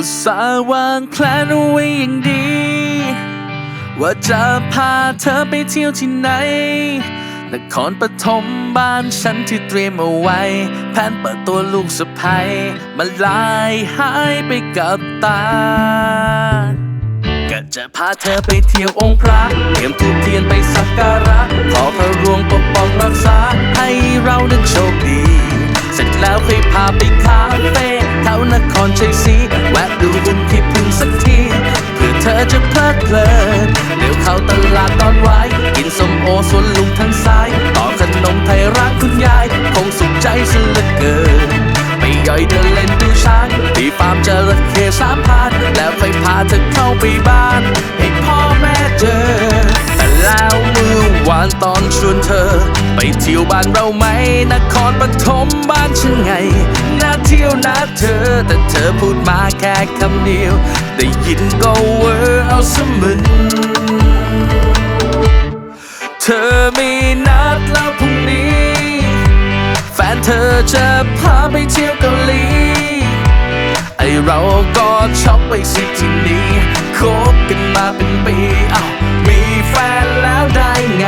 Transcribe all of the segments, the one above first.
อุตส่าห์วางแผนเอาไว้อย่างดี ว่าจะพาเธอไปเที่ยวที่ไหนนครปฐมบ้านฉันที่เตรียมเอาไว้ แผนเปิดตัวลูกสะใภ้มันลายหายไปกับตาก็จะพาเธอไปเที่ยวองค์พระเตรียมทูบเทียนไปสักการะาเธอเข้าไปบ้าน ให้พ่อแม่เจอ แต่แล้วเมื่อวานตอนชวนเธอ ไปเที่ยวบ้านเราไหมนครปฐมบ้านฉันไงน่าเที่ยวน่าเธอ แต่เธอพูดมาแค่คำเดียว ได้ยินก็เวอร์เอาสมึนเธอมีนัดแล้วพรุ่งนี้ แฟนเธอจะพาไปเที่ยวเกาหลี เราก็ช็อปไปสิที่นี่คบกันมาเป็นปีเอ้ามีแฟนแล้วได้ไง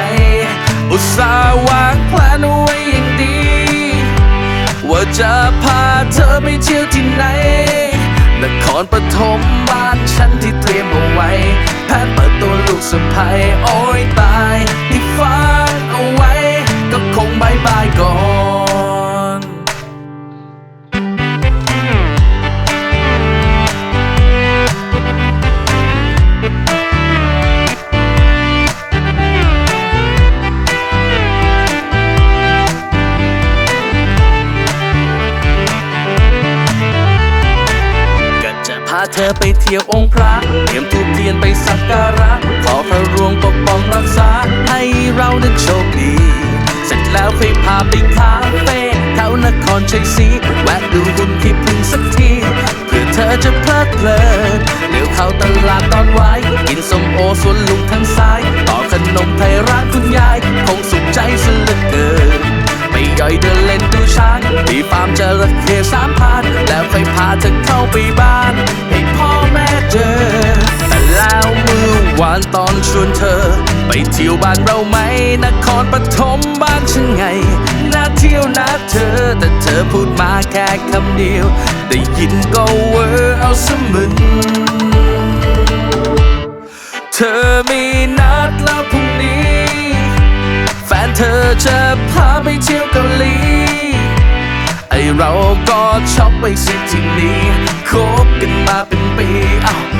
อุตส่าห์วางแผนไว้อย่างดี ว่าจะพาเธอไปเที่ยวที่ไหนนครปฐมบ้านฉันที่เตรียมเอาไว้ แผนเปิดตัวลูกสะใภ้โอ้ ธอไปเที่ยวองค์พระเตรียมทูบเทียนไปสักการะ ขอพระรวงปกป้องรักษา ให้เรานั้นโชคดี เสร็จแล้วค่อยพาไปคาเฟ่แถวนครชัยศรีแวะดูบุญที่พึ่งสักทีเพื่อเธอจะเพลิดเพลินเดี๋ยวเข้าตลาดตอนไว้ กินส้มโอสวนลุงทางซ้าย ต่อขนมไทยร้านคุณยาย ไปเที่ยวบ้านเราไหมนครปฐมบ้านฉันไงน่าเที่ยวน่าเธอ แต่เธอพูดมาแค่คำเดียว ได้ยินก็เวอร์เอาสมึนเธอมีนัดแล้วพรุ่งนี้ แฟนเธอจะพาไปเที่ยวเกาหลีไอเราก็ช็อปไปสิที่นี่คบกันมาเป็นปีเอ้ามี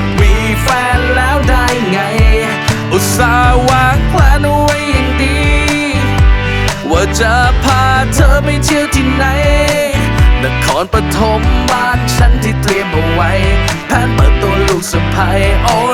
าจะพาเธอไปเที่ยวที่ไหน นครปฐมบ้านฉันที่เตรียมเอาไว้ แผนเปิดตัวลูกสะใภ้โอ้